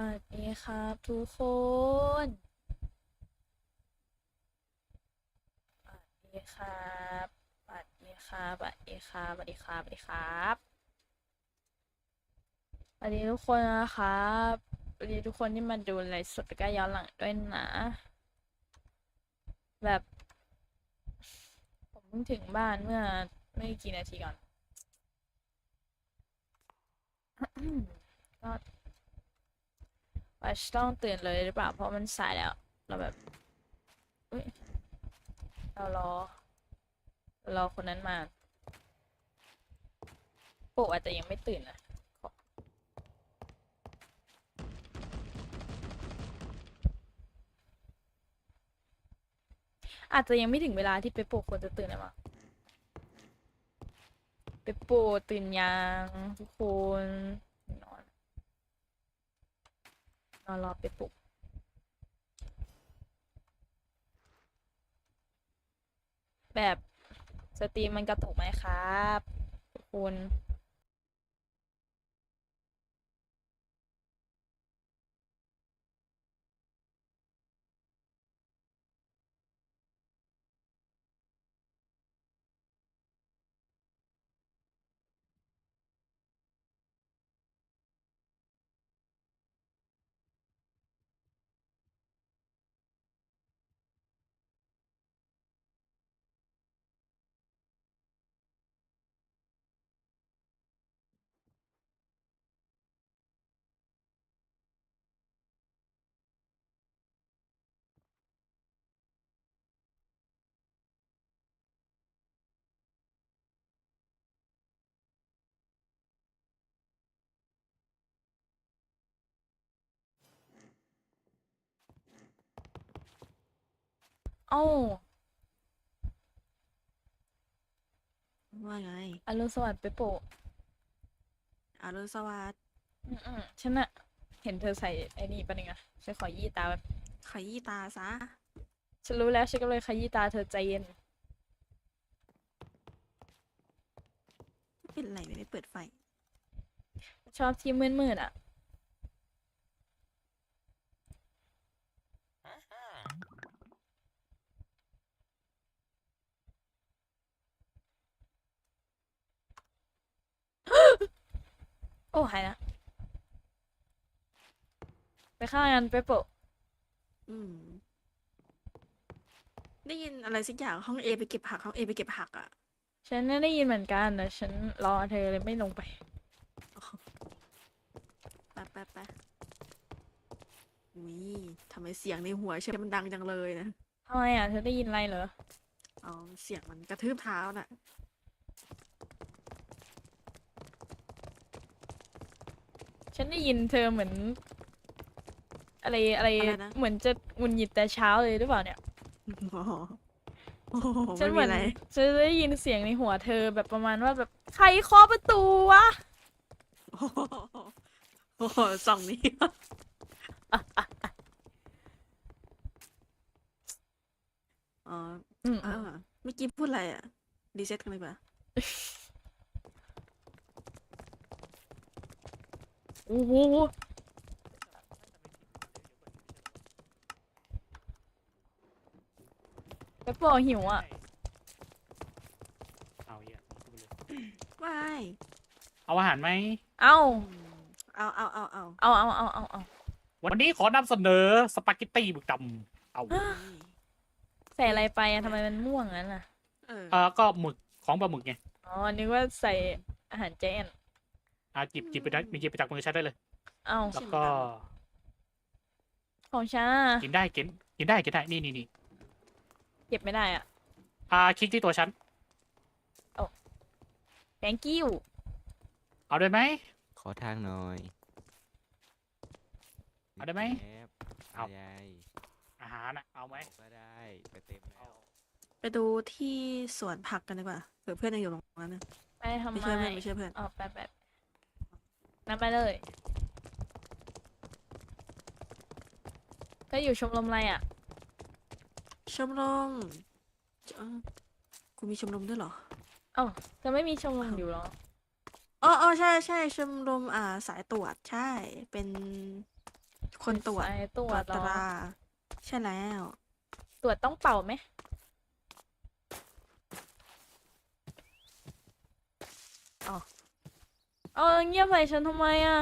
สวัสดีครับทุกคนสวัสดีครับสวัสดีครับสวัสดีครับสวัสดีครับสวัสดีครับสวัสดีทุกคนนะครับสวัสดีทุกคนที่มาดูไลฟ์สดก็ย้อนหลังด้วยนะ แบบ ผมเพิ่งถึงบ้านเมื่อไม่กี่นาทีก่อนก็ ว่าต้องตื่นเลยหรือเปล่า เพราะมันสายแล้ว เราแบบเรารอเรารอคนนั้นมาโปะอาจจะยังไม่ตื่นนะอาจจะยังไม่ถึงเวลาที่เปโปควรจะตื่นนะมั้งเปโปตื่นยังทุกคน นอรอไปปลุกแบบสตรีมมันกระตุกไหมครับ คุณ เอ้าว่าไงอรุณสวัสดิ์ไปโปะอรุณสวัสดิ์อืมอืมฉันอะเห็นเธอใส่ไอ้นี่ปะเนี่ยฉันขอยี่ตาแบบขยี้ตาซะ ฉันรู้แล้วฉันก็เลยขยี้ตาเธอใจเย็น เป็นไรไม่เปิดไฟ ชอบที่มืดๆอะโอ้หายนะ ไปข้างกันไปโปะอืม ได้ยินอะไรสักอย่างห้องเอไปเก็บผักห้องเอไปเก็บผักอะ ฉันน่ะได้ยินเหมือนกันแต่ฉันรอเธอเลยไม่ลงไปไปไปไปอุ้ยทำไมเสียงในหัวเชื่อมันดังจังเลยนะทำไมอะเธอได้ยินอะไรเหรอ อ๋อ เสียงมันกระทืบเท้าน่ะ ฉันได้ยินเธอเหมือน อะไรอะไรอะไรนะ เหมือนจะหงุนหงิดแต่เช้าเลยหรือเปล่าเนี่ย อ๋อโอ้โหฉันไม่เหมือนมีอะไรฉันได้ยินเสียงในหัวเธอแบบประมาณว่าแบบใครเคาะประตูวะโอ้โหโอ้โหสองนี้อ๋ออืมอ่าเมื่อกี้พูดอะไรอะ รีเซ็ตกันเลยป่ะ โอ้โหไปโปรหิวอะ เอาเหี้ยพูดไปเลยว้ายเอาอาหารไหม เอ้าอืมเอาเอาเอาเอาเอาเอาเอาเอาเอาวันนี้ขอนำเสนอสปาเกตตี้หมึกดำเอาใส่อะไรไปอะทำไมมันม่วงงั้นอะ เออเออก็หมึกของปลาหมึกไง อ๋อ นึกว่าใส่อาหารแจน อะจิบจิบไปได้มีจิบไปจากมือใช้ได้เลย เอ้าแล้วก็ ของฉันอะกินได้กินกินได้กินได้นี่นี่นี่เก็บไม่ได้อะ อ่าคลิกที่ตัวฉัน thank you เอาได้ไหม ขอทางหน่อยเอาได้ไหมแอบเอายายอาหารน่ะเอาไหมก็ได้ไปเต็มแล้วไปดูที่สวนผักกันดีกว่าเผื่อเพื่อนยังอยู่ตรงนั้นนะไปทำไม่ไมช่วยเพื่อนไม่ช่วยเพื่อนอ๋อไปไป นั่นไปเลยก็อยู่ชมรมอะไรอะ ชมรมเอ้ากูมีชมรมด้วยเหรอ เอ้าจะไม่มีชมรมอยู่เหรอ อ๋ออ๋อใช่ใช่ชมรมอ่าสายตรวจใช่ เป็นคนตรวจไอ้ตรวจตเหรอ รา ใช่แล้ว ตรวจต้องเป่าไหมอ๋อ เอาเงียบใส่ฉันทำไมอะ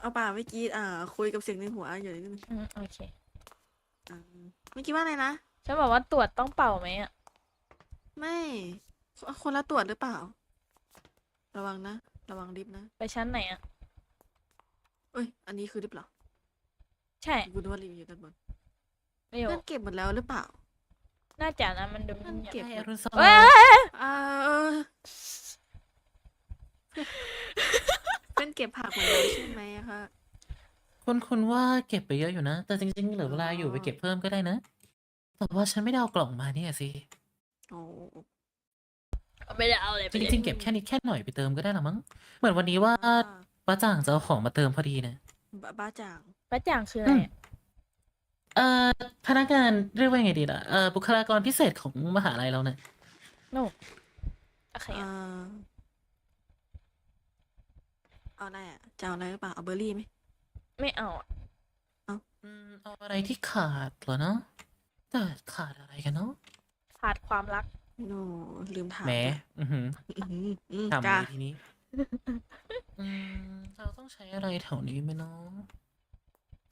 เอาป่าเมื่อกี้อ่า คุยกับเสียงในหัวอยู่นิดนึงอืมโอเคอ่าเมื่อกี้ว่าอะไรนะ ฉันบอกว่าตรวจต้องเป่าไหมอะ ไม่คคนละตรวจหรือเปล่า ระวังนะ ระวังลิฟต์นะไปชั้นไหนอะ เอ้ย อันนี้คือลิฟต์เหรอใช่กูนึกว่าลิฟต์อยู่ด้านบนไม่อยู่เพื่อนเก็บหมดแล้วหรือเปล่า น่าจะนะมันดูมันเงียบเก็บให้อรุณสวัเอ้ยสดิ์เอ้ย เอ้ยอ่า เออเพื่อนเก็บผักหมดแล้วใช่ไหมอะคะคุณคุณว่าเก็บไปเยอะอยู่นะ แต่จริงๆเหลือเวลาอยู่ไปเก็บเพิ่มก็ได้นะ แต่ว่าฉันไม่ได้เอากล่องมาเนี่ยสิ โอ้ไม่ได้เอาเลยจริงๆเก็บแค่นิดแค่หน่อยไปเติมก็ได้ละมั้ง เหมือนวันนี้ว่าป้าจ่างจะเอาของมาเติมพอดีนะ บ้าบ้าจ่างป้าจ่างคืออะไรอะเอ่อพนักงานเรียกว่าไงดีล่ะ เอ่อบุคลากรพิเศษของมหาลัยเราเนี่ย โน่โอเคอ่าอะ เอาอะไรอะจะเอาอะไรหรือเปล่าเอาเบอร์รี่ไหมไม่เอาอะอืมเอาอะไรที่ขาดเหรอเนาะแต่ขาดอะไรกันเนาะขาดความรัก โนลืมถามแหมเลยอือหืออื้อหืออืมทำเลจ้ายทีนี้ อืม เราต้องใช้อะไรแถวนี้ไหมเนาะ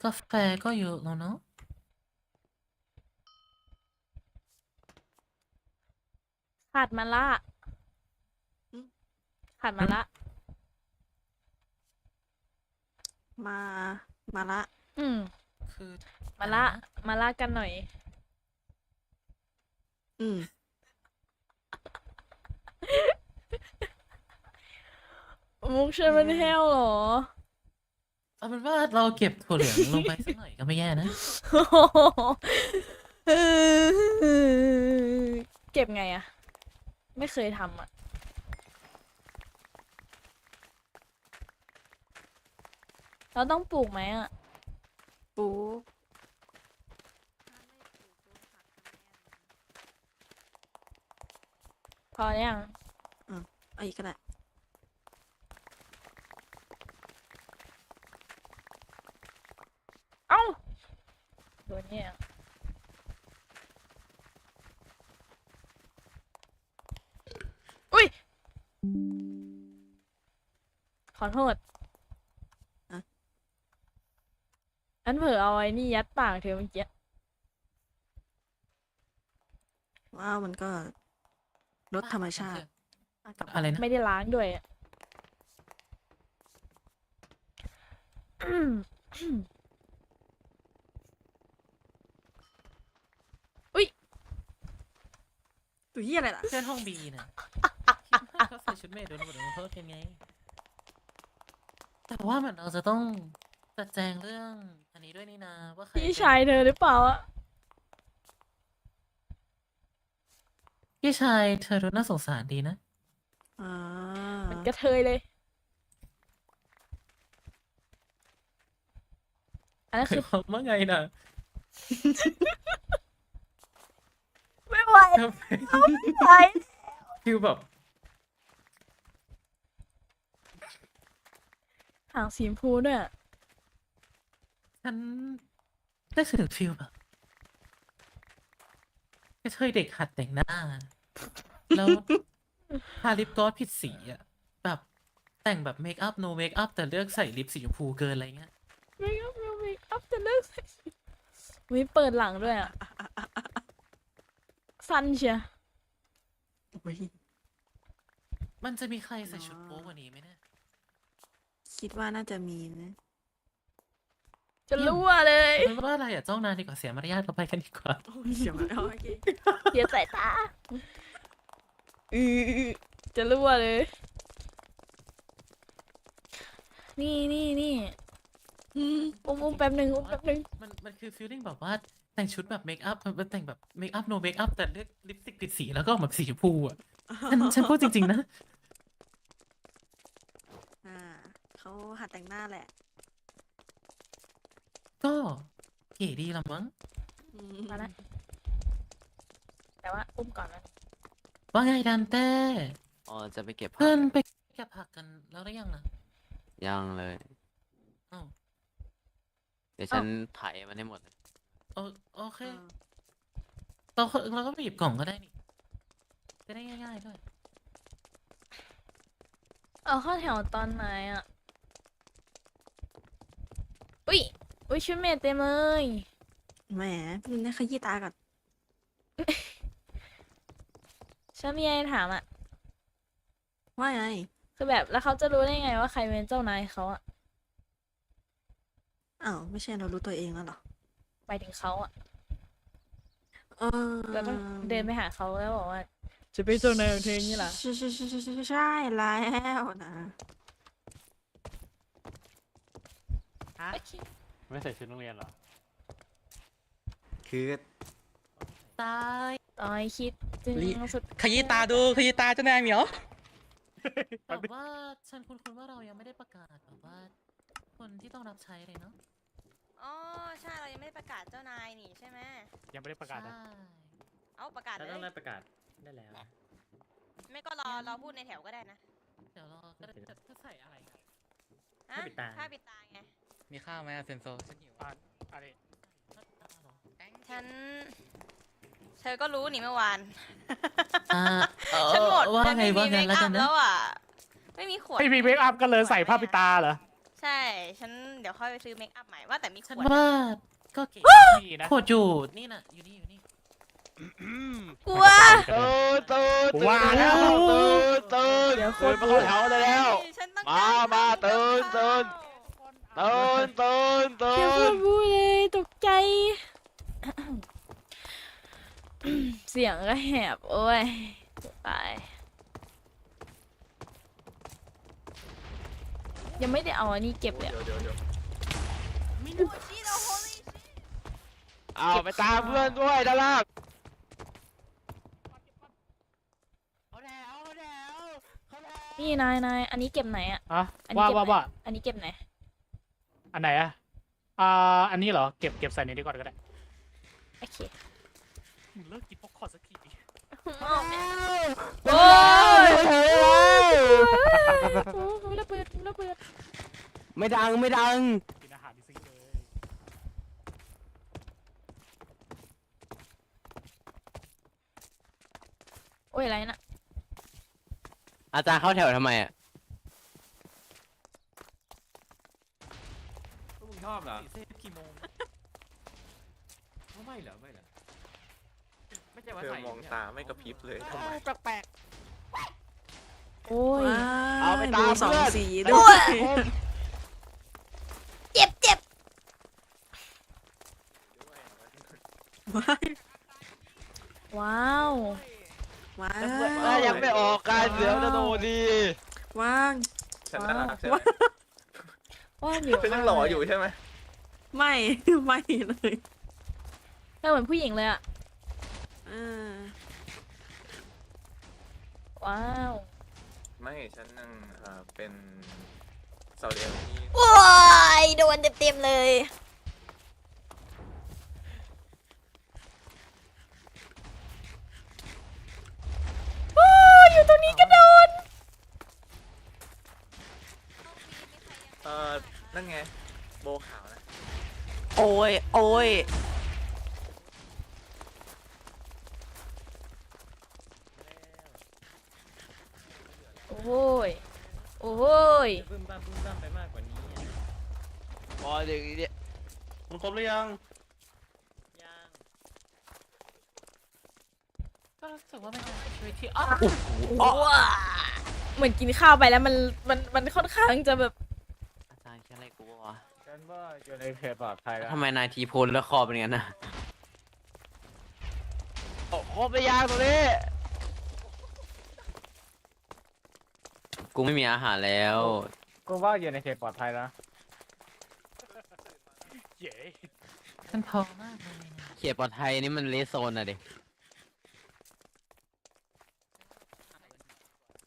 กาแฟก็เยอะแล้วเนาะขาดมาละขาดมาละ มามาละ อืม คือมาละอะไรนมาละกันหน่อย อืม มุกฉันมันแห้วเหรอ เอาเป็นว่าเราเก็บถั่วเหลืองลงไปสักหน่อยก็ไม่แย่นะ เก็บไงอะ ไม่เคยทำอะ เราต้องปลูกไหมอะปูพอหรือยังเอาอีกก็ได้เอ้าโดนเนี่ยอุ้ย ขอโทษ อะ อันเผลอเอาไอ้นี่ยัดปากเธอเมื่อกี้ว้าวมันก็ลดธรรมชาติอะกลับมาอะไรนะ ไม่ได้ล้างด้วยอะอืมตัวเหี้ยอะไรล่ะ เพื่อนห้องบีนะเขาใส่ชุดเมดโดนบทลงโทษกันไง แต่ว่าเหมือนเราจะต้องจัดแจงเรื่องอั นนี้ด้วยนี่นาว่าใครพี่เป็นชายเธอหรือเปล่าอะพี่ชายเธอดูน่าสงสารดีนะ อ่ามันกระเทยเลย อันนั้นคืคืออความว่าไงน่ะไม่ไหวทำไมไปฟิลแบบหางสีชมพูด้วยอะ ฉันได้ถึงฟิลแบบกระเทยเด็กหัดแต่งหน้า แล้วทาลิปกลอสผิดสีอะแบบแต่งแบบเมคอัพโนเมคอัพแต่เลือกใส่ลิปสีชมพูเกินอะไรเงี้ยไม่อัพไม่อัพจะเลิกใส่วิเปิดหลังด้วยอะสั้นเชียโอ้ยมันจะมีใครใส่ชุดโป๊กว่านี้ไหมเนี่ย คิดว่าน่าจะมีนะ จะรั่วเลยมันว่าอะไรอะจ้องนานดีกว่าเสียมารยาทเราไปกันดีกว่า โอ้ยเดี๋ยวมาเอาโอเคเสียสายตาอือจะรั่วเลย นี่นี่นี่อืมอุ้มอุ้มแป๊บหนึ่งอุ้มแป๊บหนึ่งมันมันคือฟีลลิ่งแบบว่าแต่งชุดแบบเมคอัพมันแต่งแบบเมคอัพโนเมคอัพแต่เลือกลิปสติกติดสีแล้วก็ออกมาสีชมพูอะฉันฉันพูดจริง ๆ นะ อ่าเขาหัดแต่งหน้าแหละ ก็เก๋ดีละมั้งอืมาละแต่ว่าอุ้มก่อนนะว่าไงดันเต้อ๋อจะไปเก็บผักเพื่อนไปเก็บผักกันแล้วหรือยังนะยังเลย อ้าวเดี๋ยวฉันไถ่ายมันให้หมดเลยโอโอเคเออเราเราก็ไปหยิบกล่องก็ได้นี่จะได้ง่ายๆด้วยเอาเข้าแถวตอนไหนอะ อุ้ย อุ้ยชุดเมดเต็มเลยแหมพี่นี่ขยี้ตาก่อนฉันมีอะไรถามอะ ว่าไง คือแบบแล้วเขาจะรู้ได้ไงว่าใครเป็นเจ้านายเขาอะอ้าวไม่ใช่เรารู้ตัวเองแล้วเหรอไปถึงเขาอะเออแล้วต้องเดินไปหาเขาแล้วบอกว่า จะเป็นเจ้านายของเธออย่างนี้ล่ะใช่ใช่ใช่ใช่ใช่ใช่แล้วนะ โอเค ไม่ใส่ชุดโรงเรียนเหรอ คือตายต่อยคิดจึงลิสุดขยี้ตาดูขยี้ตาเจ้านายเหมียวแต่ว่าฉันคุ้นๆว่าเรายังไม่ได้ประกาศแบบว่า คนที่ต้องรับใช้เลยเนาะอ๋อใช่เรายังไม่ได้ประกาศเจ้านายนี่ใช่ไหมยังไม่ได้ประกาศนะ ใช่เอาประกาศเราเลต้องได้ยประกาศได้แล้ว ไม่ก็รอรอพูดในแถวก็ได้นะเดี๋ยวเราก็ได้จะจะใส่อะไรครับ ฮะผ้าปิดตา ผ้าปิดตาไง มีข้าวไหมอะเซนโซฉันหิวอะอะไรฉัน เธอก็รู้นี่เมื่อวาน อ่าเออฉันหมดว่าฉันไงไม่มีว่าเมไงคแล้วอักัพนนะแล้วอะ ไม่มีขวด ไม่มีเมคอัพก็เลยใส่ผ้าปิดตาเหรอใช่ ฉันเดี๋ยวค่อยไปซื้อเมคอัพใหม่ว่าแต่มีขฉันวดว่าก็เก๋มีนะ โคตรอยู่นี่น่ะอยู่นี่อยู่นี่กลัวตื่นตื่นกูว่าแล้ว ตื่นตื่นเดี๋ยวโคตื่ตนรมาเข้าแถวได้แล้ว ฉันต้องมาการมาข้าวตื่นตื่น ตื่นตื่นตื่เดี๋ยวนพูดพูดเลยตกใจ เสียงก็แหบ โอ้ยตายยังไม่ได้เอาอันนี้เก็บเลยอะเอาไปตามเพื่อนด้วยด้านล่างนี่นายนายอันนี้เก็บไหนอะอะอันนี้ว่าเก็บว่าไหนว่าอันนี้เก็บไหน อันไหนอะอ่าอันนี้เหรอ เก็บเก็บใส่ในนี้ก่อนก็ได้โอเคมึงเลิกกินป๊อปคอร์นสักทีโอ้ยระเบิดระเบิดไม่ดังไม่ดัง กินอาหารดิซิงเลยโอ้ยอะไรน่ะอาจารย์เข้าแถวทำไมอะ มึงชอบเหรอเซฟกี่โมงไม่เหรอไม่เหรอไม่ใช่ว่าเธอใส่มองตาไม่กระพริบเลยทำไมแปลกโอ้ยว้าเอาไปยตามดูสองเพื่อนสีด้โอ้วยยเจ็บเจ็บว้ายว้าวว้าเอ้ยยังไม่ออกการเสียวนะโนดีว้างฉันน่ารั กใช่ไหมว้าวเหนียวฉันยังหล่ออยู่ใช่ไหมไม่ ไม่เลยเธอเหมือนผู้หญิงเลยอะเออว้าวไม่ฉันยังเอ่อเป็นสาวเดียวที่ว้ายโดนเต็มๆเลย โอ้ยอยู่ตรงนี้ก็โดน เออนั่นไง โบขาวนะ โอ้ย โอ้ย โอ้ยโอ้ยบึ้มบ้ามบึ้มบ้ามไปมากกว่านี้อะพอเด็กนี้เนี่ยมันครบหรือยังยังก็รู้สึกว่าเป็นการใช้ชีวิตที่อ้าวว้าเหมือนกินข้าวไปแล้วมันมันมันค่อนข้างจะแบบ อาจารย์แค่อะไรกูวะ ฉันว่า อยู่ในเขตปลอดภัยแล้วทำไมนายทีโพลแล้วคอเป็นงั้นนะโอ้ครบไปยางตัวนี้กูไม่มีอาหารแล้ว กูว่าอยู่ในเขตปลอดภัยแล้วเย้ฉันพอมากเลยนะเขตปลอดภัยนี่มันเลสโซนอะดิ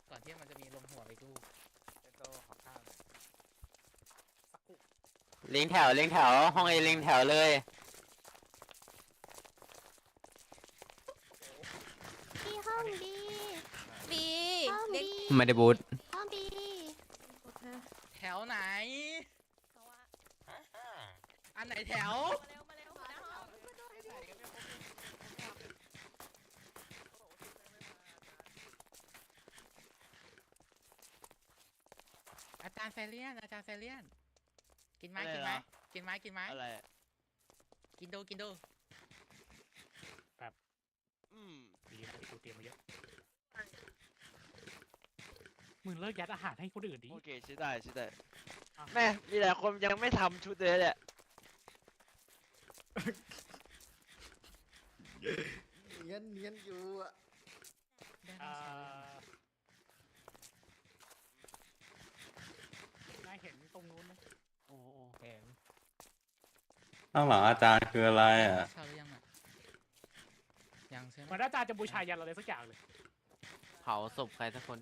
ก่อนที่มันจะมีลมหัวไปดู เลี้ยงแถวเลี้ยงแถว ห้องเอเลี้ยงแถวเลยพี่ห้องบีบีเด็กไม่ได้บูทห้องบีแถวไหน อันไหนแถวมาเร็วมาเร็วหัวหน้าห้องอาจารย์เฟเลียน อาจารย์เฟเลียน กินไหมอะไรกินไหมเหรอกินไหมกินไหมอะไรกินดูกินดูอืมดีนะที่กูเตรียมมาเยอะมึงเลิกยัดอาหารให้คนอื่นดิ โอเคใช่ได้ใช่ได้อะ แม่มีหลายคนยังไม่ทำชุดเลยเนี่ยเนียนเนียนอยู่อะอ่านายเห็นตรงนู้นไหมโอ้โหแพ งข้างหลังอาจารย์คืออะไรอะเช่าหรือยังอะยังใช่ไหมเหมือนอาจารย์จะบูชายันเราเลยสักอย่างเลยเผาศพใครสักคน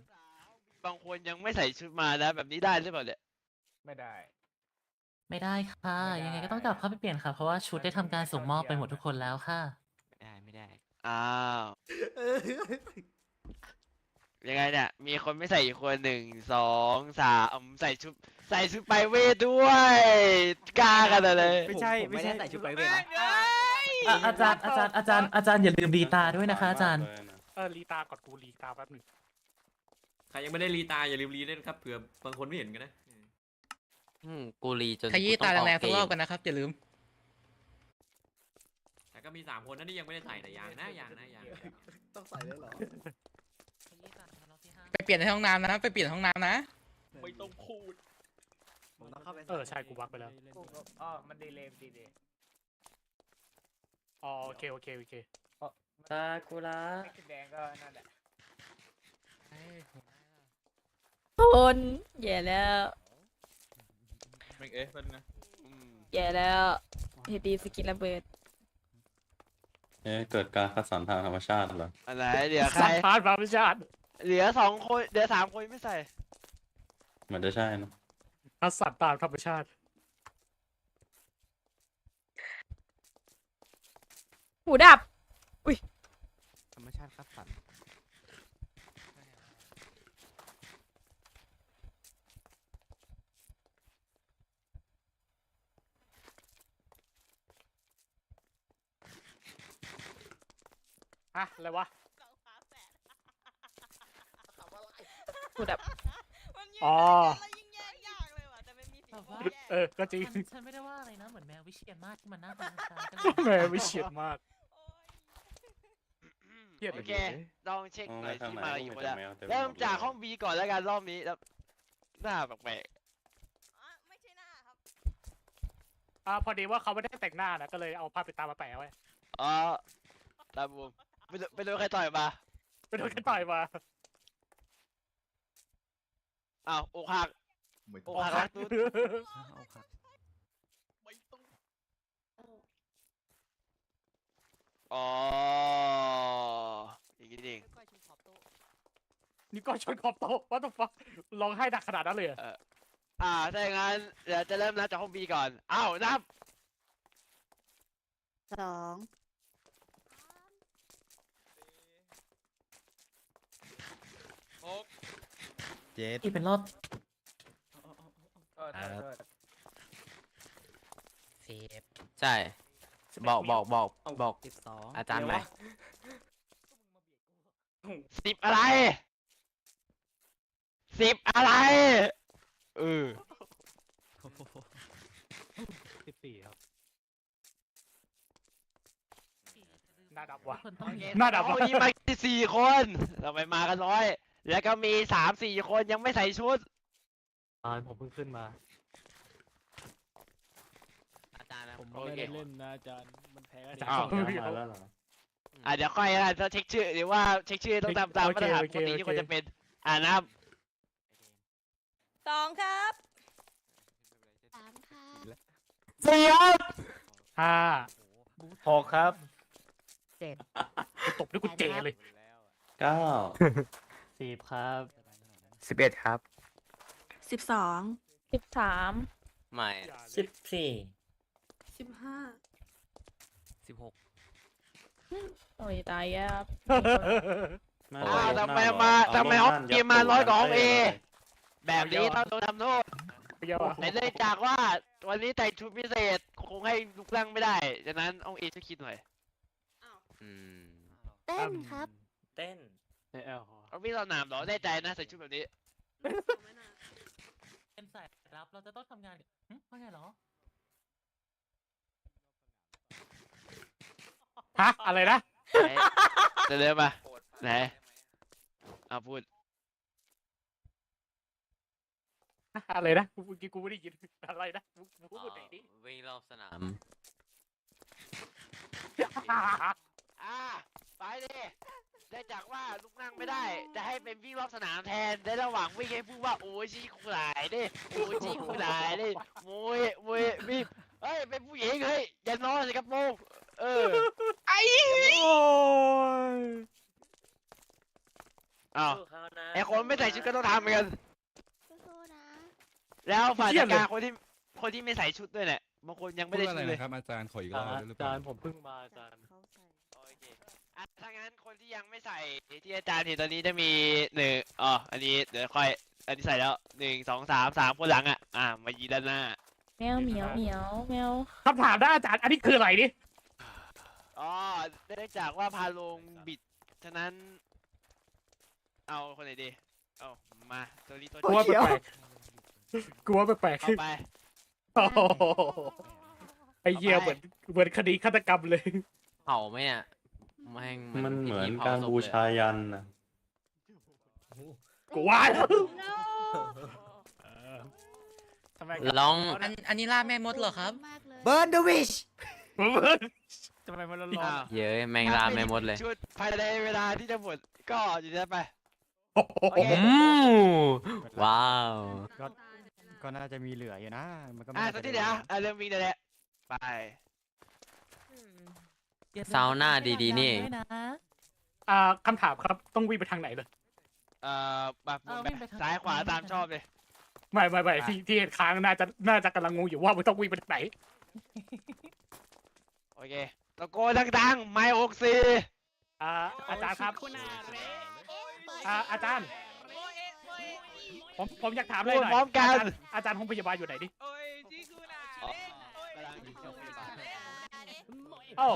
บางคนยังไม่ใส่ชุดมานะแบบนี้ได้หรือเปล่าเนี่ยไม่ได้ ไม่ได้ค่ะ ไม่ได้ยังไงก็ต้องกลับเข้าไปเปลี่ยนค่ะ เพราะว่าชุดได้ทำการส่งมอบไปหมดทุกคนแล้วค่ะ ไม่ได้ไม่ได้ อ้าวยังไงเนี่ยมีคนไม่ใส่อีกคนหนึ่งสองสามใส่ชุด ใส่ชุดไปเวทด้วยกล้ากันเลยไม่ใช่ไม่ใช่ใส่ชุดไปเวทนะอะอาจารย์อาจารย์อาจารย์อาจารย์อย่าลืมดีตาด้วยนะคะอาจารย์ เออรีตาก่อนกูรีตาแป๊บหนึงใครยังไม่ได้รีตาอย่าลืมรีด้วยนะครับเผื่อบางคนไม่เห็นกันนะอืมกูรีจนขยี้กูตาองออแรงๆสักรอบเมกันนะครับอย่าลืม แต่ก็มีสามคนนั่นที่ยังไม่ได้ใส่แต่ยังนะยังนะยังต้องใส่ได้เหรอไปเปลี่ยนในห้องน้ำนะ ไปเปลี่ยนห้องน้ำนะ ไม่ต้องพูดผม ต้องเข้าไปเออใช่กูบักไปแล้วอ๋อมันดีเลยดีเลยอ๋อโอเคโอเคโอเคซากุระไม่แดงก็นั่นแหละคนแย่แล้วไม่เอ๊ะเป็นนะอืมแย่แล้วเฮดีสกินระเบิดเอ๊ะเกิดการคัดสรรทางธรรมชาติเหรออันไหนเหลือใครสัมภาษณ์พระพิชาติเหลือสองคนเหลือสามคนไม่ใส่เหมือนจะใช่นะ คัดสรรตามธรรมชาติหูดับ ธรรมชาติคัดสรรฮะอะไรวะ หูดับอ๋อแล้วยิ่งแยกยากเลยว่ะ แต่มันมีสีแบบม่วว่างแยกเออ ก็จริงฉันฉันไม่ได้ว่าอะไรนะ เหมือนแมววิเชียนมากที่มันหน้าตาคล้ายกันแหม่วิเชียรมากโอ้ยเทียบโอกันเคเลย ลองเช็คอ๋อหน่อยทางที่ไหนมาก็อยู่มีแล้วแต่แมวเต็มไปหมดเริ่มจากเลยห้องบีก่อนแล้วกันรอบนี้แล้วหน้าแปลกอะไม่ใช่หน้าครับ อ่าพอดีว่าเขาไม่ได้แต่งหน้านะ ก็เลยเอาผ้าปิดตามาแปะไว้ๆอ๋อตามบูมไม่รู้ไม่รู้ใครต่อยมาไปโดนกันต่อยมาอ้าวอกหัก อกหักรักตุ๊ดอ๋ออย่างนี้นี่เองนี่ก็ชนขอบโต๊ะว่าต้องฟังร้องไห้หนักขนาดนั้นเลยเหรออ่าถ้าอย่างนั้นเดี๋ยวจะเริ่มนับจากห้องบีก่อนอ้าวนับสองเจ็ดที่เป็นรอบเออโทษโทษสิบใช่ บอกบอกบอกบอกสิบสองอาจารย์ไหมสิบอะไร สิบอะไร เออ สิบสี่ครับหน้าดับว่ะคนต้องมีหน้าดับห้ว่ะองนี้มากี่สี่คนทำไมมากันน้อย แล้วก็มีสามสี่คนยังไม่ใส่ชุด อ่าผมเพิ่งขึ้นมา อาจารย์นะผมไม่ได้เล่นนะอาจารย์ มันแพ้อ้าวมาแล้วเหรอ อะเดี๋ยวค่อยนะถ้าเช็คชื่อหรือว่าเช็คชื่อต้องตามตามมาตรฐานโอปเคกติโอเคที่ควรจะเป็น อ่านะครับสองครับสามค่ะ สี่ครับห้าหกครับกูตบด้วยกุญแจเลย เก้า สิบครับ สิบเอ็ดครับ สิบสองสิบสามไม่สิบสี่สิบห้าสิบหกโอ้ยตายแล้วมาอ้าวเอทำไมหน้มาเอทำไมลห้องบ้นบียัดมาตูดร้อยกว่าห้องยัดเอต้แบบนี้ต้องโดนทำโทษเยอะว่ะแต่เนื่องจากว่าวันนี้แต่งชุดพิเศษคงให้ลุกนั่งไม่ได้ฉะนั้นเอาเอช่วยคิดหน่อยอืมเต้นครับ เต้นเออเอาวิ่งเราหนามเหรอแน่ใจนะใส่ชุดแบบนี้เป็นสาย รับ เราจะต้องทำงานกับหึว่าไงเหรอ ฮะ อะไรนะ ไหนเดินมา ไหน เอาพูด อะไรนะกูเมื่อกี้กูไม่ได้ยิน อะไรนะมึงมึงพูดไหนอยดิวิ่งรอบสนามอ่าไปดิ ได้จากว่าลุกนั่งไม่ได้ จะให้เป็นวิ่งรอบสนามแทนได้ระหว่างวิ่งให้พูดว่าโอ้ยชี้คูหลายดิโอ้ยชี้คูหลายดิมวยมวยมีเฮ้ยเป็นผู้หญิงเฮ้ยอย่านอนในกระโปรงเออโอ้ยอ้าวสู้เขานะไอคนไม่ใส่ชุดก็ต้องทำเหมือนกันแล้วฝ่ายจัดการคนที่คนที่ไม่ใส่ชุดด้วยเนี่ยบางคนยังไม่ได้ชุดเลยอาจารย์ขออีกรอบได้หรืออาเปล่าจารย์ผมเพิ่งมาอาจารย์โอเค อะถ้างั้นคนที่ยังไม่ใส่ที่อาจารย์เห็นตอนนี้จะมีหนึ่งอ๋ออันนี้เดี๋ยวค่อย อันนี้ใส่แล้วหนึ่งสองสามสามคนหลังอะอ่ามายีด้านหน้าแมวเหมียวเหมียวแมวคำถามนะอาจารย์อันนี้คืออะไรนี่อ๋อเนื่องจากว่าพาลงบิดฉะนั้น เอาคนไหนดีเอามาตัวนี้ตัวกลัวนี้แปลกๆกลัวแปลกเข้าไป ๆโอ้โหไอเหี้ยเหมือนเหมือนคดีฆาตกรรมเลย เผาไหมเนี่ย แม่งมันเหมือนพิธีผการศพบูเลยชายันนะกูว่าแล้วเออทำไมลองอันอันนี้ล่าแม่มดเหรอครับ เบิร์นเดวิชทำไมมันร้อนอ้าวเยอะแมงลาไม่หมดเลยชุดภายในเวลาที่จะหมดก็อยู่ได้ไปๆโอ้โหโอเคอืมว้าวก็น่าจะมีเหลืออยู่นะมันก็อะตัวที่เดี๋ยวอะเริ่มวิ่งได้แล้วไป ซาวน่าดีๆนี่ด้วยนะอ่าคำถามครับต้องวิ่งไปทางไหนเลยเอ่อแบบหมุนเอาไปวิ่งไปทาง ซ้ายขวาตามชอบเลย ไม่ไม่ไม่ที่ที่เห็นค้างน่าจะน่าจะกำลังงงอยู่ว่ามันต้องวิ่งไปทางไหน โอเคตะโกนดังๆ ไมค์หกสี่อ่าอาจารย์ครับอ่าอาจารย์ผมผมอยากถามอะไรพูดหน่อยพร้อมกันอาจารย์อาจารย์ห้องพยาบาลอยู่ไหนดิกำลังอยู่ช่วงพยาบาล โอ้า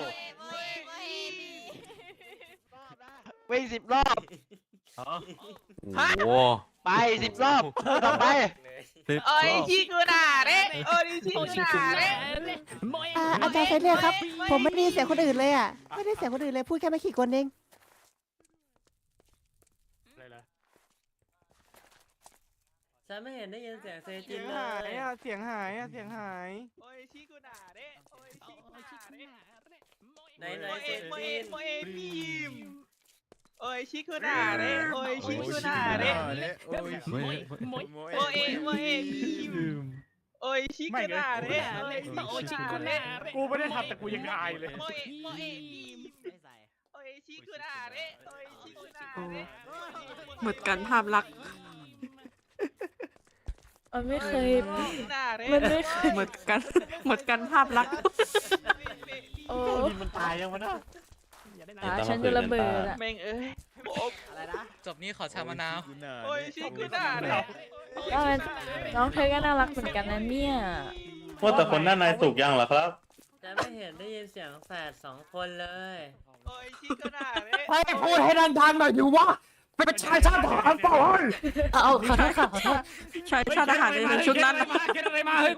วิ่งสิบรอบโอ้ไปสิบรอบต่อไปโอ้ยชิคุดาเร่โอ้ยชิคุดาเร่อาจารย์เซเรียครับ ผมไม่ได้ยินเสียงคนอื่นเลยอะ ไม่ได้เสียงคนอื่นเลย พูดแค่ไม่กี่คนเองอะไรล่ะฉันไม่เห็นได้ยินเสียงเซจิเสียนงเลหายยอะเสียงหายอะ เสียงหาย โอ้ยชิคุดาเร่โอ้ยชิคุดาเร่ไหนไหนเซจินโมเอพีม โอ้ยชิคุดาเร่โอ้ยชิคุดาเร่โอ้ยโมเอโมเอพีมโอ้ยชิคุดาเร่โอ้ยชิคุดาเร่กูไม่ได้ทำแต่กูยังอายเลยโมเอโมเอพีมโอ้ยชิคุดาเร่โอ้ยชิคุดาเร่หมดกันภาพลักษณ์มันไม่เคยชิคุดาเร่มันไม่เคยหมดกันหมดกันภาพลักษณ์โอ้ดินมันตายยังวะนะ อย่าได้ตาฉันจะระเบิดอะแม่งเอ้ยอะไรนะจบนี้ขอชามะนาวโอ้ยชิคุดาเร่ก็มันน้องเธอก็น่ารักเหมือนกันนะเนี่ยว่าแต่คนด้านในสุกยังเหรอครับฉันไม่เห็นได้ยินเสียงแฝดสองคนเลยโอ้ยชิคุดาเร่ให้พูดให้ดังๆหน่อยดิวะเป็นชายชาติทหารเปล่าเฮ้ยเอาเอาขอโทษค่ะขอโทษใช่ชาติทหารในชุดนั้นเฮ้ยคิดอะไรมาเฮ้ย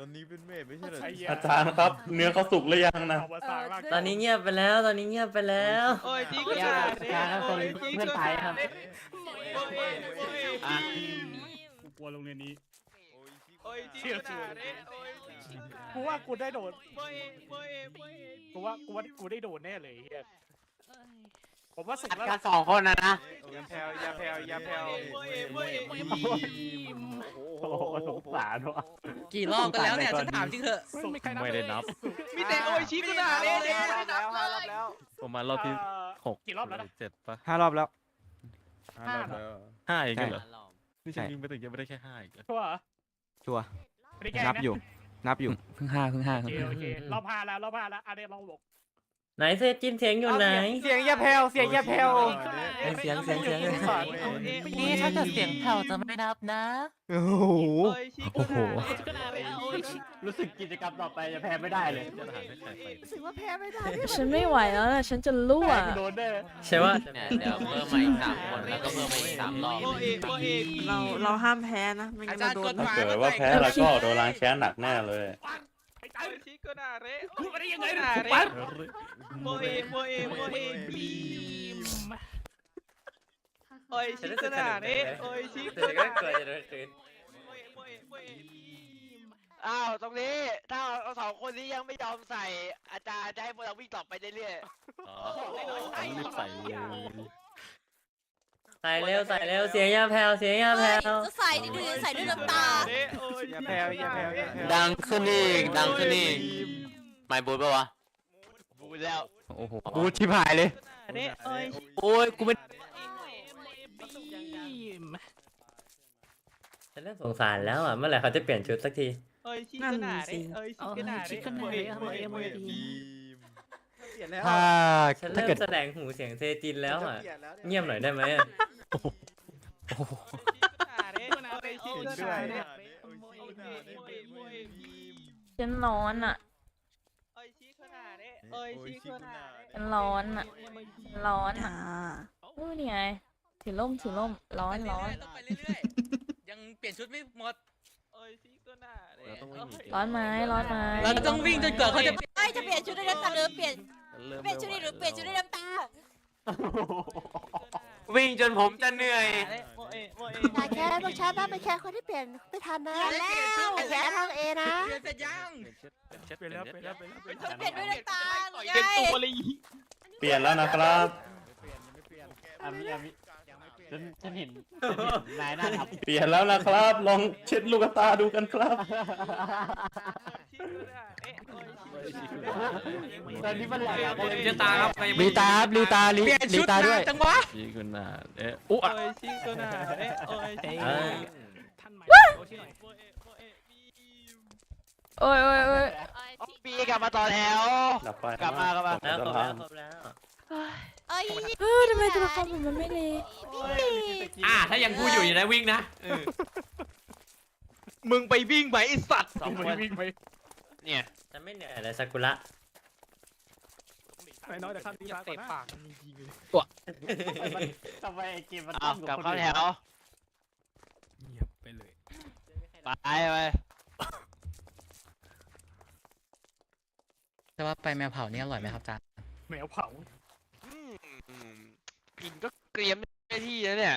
ตอนนี้เป็นเมดไม่ใช่เหรอไเหี้อาจารย์ครับ เนื้อเขาสุกหรือยังนะ เอามาสร้างร่างตอนนี้เงียบไปแล้ว ตอนนี้เงียบไปแล้ว โอ้ยชิคุดาเร่โอ้ยชิคุดาเร่โอ้ยโอ้ยอะ กูกลัวโรงเรียนนี้ โอ้ยชิคุดาเร่โอ้ยชิคุดากูว่ากูได้โดนโอ้ยโอ้ยโอ้ยกูว่ากูว่ากูได้โดนแน่เลยไอ้เฮีย ผมว่าสุดอัดแล้วกัล่ะนสองคนนะนะอย่าแผ่วอย่าแผ่วอย่าแผ่วโอ้ยโอ้ยโอ้ยโอ้โหสงสารว่ะกี่รอบกันแล้วเนี่ยฉันถามจริงเถอะไม่ได้นับมีแต่โอ้ยชิคุดาเร่เด็กไม่ได้นับเลยประมาณรอบที่เอ่อหกกี่รอบแล้วนะเจ็ดปะห้ารอบแล้วห้าเหรอห้าเองเหรอรอบนี่ฉันยิงไปถึงยังไม่ได้แค่ห้าอีกเหรอชัวร์เหรอชัวร์ไม่ได้แกล้งนับนะอยู่นับอยู่เพิ่งห้าเพิ่งห้าโอเคโอเครอบห้าแล้วรอบห้าแล้วอันนี้ลองบอก ไหนเสื้อจิ้มเสียงอยู่ไหน เสียงอย่าแผ่วเสียงอย่าแผ่วเสียงเสียงเสียง นี่ถ้าเกิดเสียงแผ่วจะไม่นับนะ โอ้โหโอ้ยชิคุนาเระโอ้ยชิรู้สึกกิจกรรมต่อไปจะแพ้ไม่ได้เลยรู้สึกว่าแพ้ไม่ได้ฉันไม่ไหวแล้วนะฉันจะรั่วแพ้กูโดนแน่ใช่ว่าเนี่ยเดี๋ยวเพิ่มมาอีกสามคนแล้วก็เพิ่มมาอีกสามรอบโอเอโอเอเราเราห้ามแพ้นะไม่งั้นเราโดนถ้าเกิดว่าแพ้แล้วก็โดนล้างแค้นหนักแน่เลย โอ้ยชิคุนาเระพูดมาได้ยังไงชิคุเนี่ยนาเระโอเอโอเอโอเอบีมโอ้ยชิคุนาเระโอ้ยชิคุเดี๋ยวนาก็เกิดเระจะเกิดโอเอโอเอโอเอบีมอ้าวตรงนี้ถ้าเราสองคนนี้ยังไม่ยอมใส่อาจารย์จะให้พวกเราวิ่งต่อไปเรื่อยอ๋อรีบใส่เลย ใส่เร็วใส่เร็วเสียงอย่าแผ่วเสียงอย่าแผ่วจะใส่ดิดูใส่ด้วยน้ำตา อย่าแผ่วอย่าแผ่วอย่าแผ่วดังขึ้นอีกดังขึ้นอีกไม่บูดปะวะๆบูดแล้วโอ้โหกูชิบหายเลยเระโอ้ยโอ้ยกูไม่ฉันเริ่มสงสารแล้วอะเมื่อไหร่เขาจะเปลี่ยนชุดสักทีโอ้ยชิคุนาเระโอ้ยชิคุนาเระโอเอโอเอโอเอบีถ้าฉันถ้าเริ่เกิดมแสดงหูเสียงเซจินแล้วอะ เงียบหน่อยได้ไหมอะ ฉันร้อนอะฉันร้อนอะฉันร้อนอะอ่าอู้นี่ไงถือร่มถือร่มร้อนร้อนต้องไปเรื่อยๆยังเปลี่ยนชุดไม่หมดร้อนไหมร้อนไหมเราต้องวิ่งจนเกว่าเขาจะไม่จะเปลี่ยนชุดด้วยน้ำตาหรือเปลี่ยนเปลี่ยนชุดนี้หรือเปลี่ยนชุดด้วยน้ำตา วิ่งจนผมจะเหนื่อยโอเอโอเออย่าแค่พวกฉันนะไปแค่คนที่เปลี่ยนไม่ทันนะไปแค่ทางเอนะเปลี่ยนเสร็จยังไปแล้วไปแล้วไปแล้วไปเปลี่ยนด้วยน้ำตาไงเป็นตัวลีเปลี่ยนแล้วนะครับอามิอามิฉันฉันเห็นฉันเห็นนายหน้าทับ เปลี่ยนแล้วนะครับ ลองเช็ดลูกตาดูกันครับ ตอนนี้มันไหลอะจะตาครับลีตาครับลีตาลีเปลี่ยนลีชุดตาด้นาวยนจังวะดีคุณน่ะเอ๊ะอุ๊โอ้ยชิคุนาเระโอ้ยชิเอ้ยท่านใหม่โอ้ชื่อหน่อยโอเอโอเอบีโอ้ยโอ้ยโอ้ยปีกลับมาต่อแถวดับไฟกลับมากลับมา แล้วครบแล้วครบแล้ว เอ้ยเออทำไมตัวละครผมมันไม่เลยอ่าถ้ายังกูอยู่อย่าได้วิ่งนะ มึงไปวิ่งไปไอสัตว์สองคนวิ่งไป เนี่ยฉันไม่เหนื่อยเลยซากุระไม่น้อยแต่ข้ามลีตาก่เตะอนนะปากมันจริงๆเลยทำไมไอ้เกมมันเอาต้องกลับคนเข้าอื่นแถวเงียบไปเลย ไปไปแต่ว่าไปแมวเผานี่อร่อยไหมครับจานแมวเผาอืมกินก็เกรียมได้ที่แล้วเนี่ย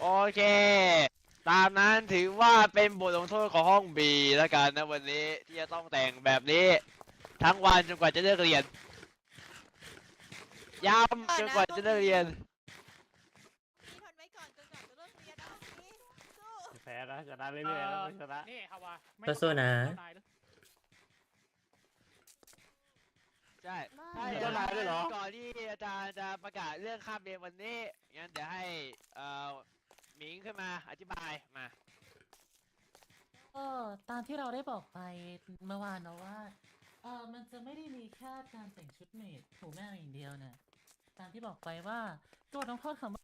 โอเค ตามนั้นถือว่าเป็นบทลงโทษของห้องบีแล้วกันนะวันนี้ที่จะต้องแต่งแบบนี้ ทั้งวันจนกว่าจะเลิกเรียนย้ำจนกว่าจะเลิกเรียนทนไว้ก่อนจนกว่าจะเลิกเรียนนะพี่สู้แพ้นะชนะเรื่อยๆนะชนะนี่ฮาวาสู้ๆนะใช่ไม่เจ้านายด้วยเหรอ ก่อนที่อาจารย์จะประกาศเรื่องคาบเรียนวันนี้งั้นเดี๋ยวให้เอ่อ หมิงขึ้นมาอธิบายมา ก็ตามที่เราได้บอกไปเมื่อวานนะว่าเออมันจะไม่ได้มีแค่การแต่งชุดเมดถูแม่อย่างเดียวนะตามที่บอกไปว่าตัวน้องโทษคำว่า